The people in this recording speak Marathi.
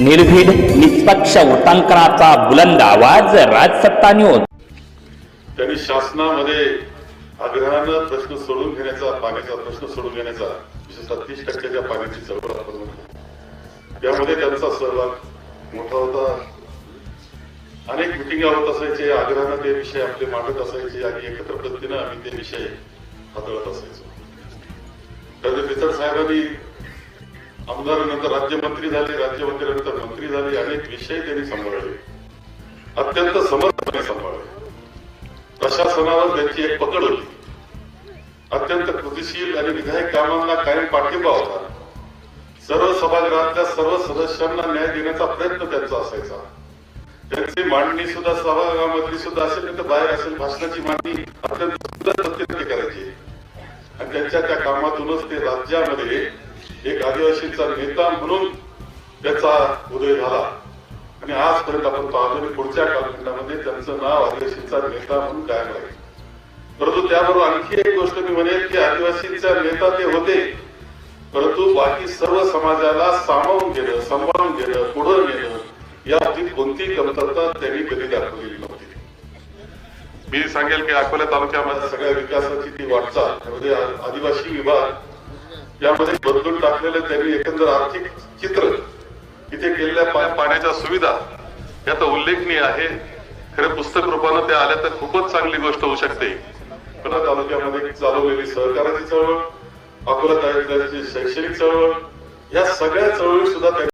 निर्भीड निष्पक्ष वृत्तांकनाचा बुलंद आवाज राजसत्ता न्यूज त्यांनी शासनामध्ये आग्रहानं प्रश्न सोडून घेण्याचा पाण्याचा प्रश्न सोडून घेण्याचा विशेषतः तीस टक्क्याच्या पाण्याची चळवळ आपण म्हणतो. त्यामध्ये त्यांचा सहभाग मोठा होता. अनेक मिटिंगा होत असायचे आग्रहानं ते विषय आपले मांडत असायचे आणि एकत्र पद्धतीनं आम्ही ते विषय हाताळत असायचो. तर पिचड साहेबांनी आमदारानंतर राज्यमंत्री झाले राज्यमंत्र्यानंतर मंत्री झाले अनेक विषय त्यांनी सांभाळले. अत्यंत समर्थपणे सांभाळले. प्रशासनावर त्यांची एक पकड होती. अत्यंत कृतिशील आणि विधायक कामांना कायम पाठिंबा होता. सर्व सभागृहातल्या सर्व सदस्यांना न्याय देण्याचा प्रयत्न त्यांचा असायचा. त्यांची मांडणी सुद्धा सभागृहामधली सुद्धा असेल तर बाहेर असेल भाषणाची मांडणी अत्यंत सुंदर पद्धतीने करायची. आणि त्यांच्या त्या कामातूनच ते राज्यामध्ये एक आदिवासींचा नेता म्हणून त्याचा उदय झाला. आणि आजपर्यंत आपण पाहतो की पुढच्या कालखंडामध्ये त्यांचं नाव आदिवासींचा नेता म्हणून कायम राहील. परंतु त्याबरोबर आणखी एक गोष्ट मी म्हणेल की आदिवासींचा नेता ते होते. परंतु बाकी सर्व समाजाला सामावून गेलं सांभाळून गेलं पुढे नेलं या बाबतीत कोणतीही कमतरता त्यांनी कधी दाखवलेली नव्हती. मी सांगेल की अकोला तालुक्यामध्ये सगळ्या विकासाची ती वाटचाल म्हणजे आदिवासी विभाग यामध्ये बदलून टाकलेलं त्यांनी एकंदर आर्थिक चित्र इथे केलेल्या पाण्याच्या सुविधा याचा तर उल्लेखनीय आहे. खरं पुस्तक रूपानं त्या आल्या तर खूपच चांगली गोष्ट होऊ शकते. अकोला तालुक्यामध्ये चालवलेली सहकाराची चळवळ अकोला तालुक्याची शैक्षणिक चळवळ या सगळ्या चळवळी सुद्धा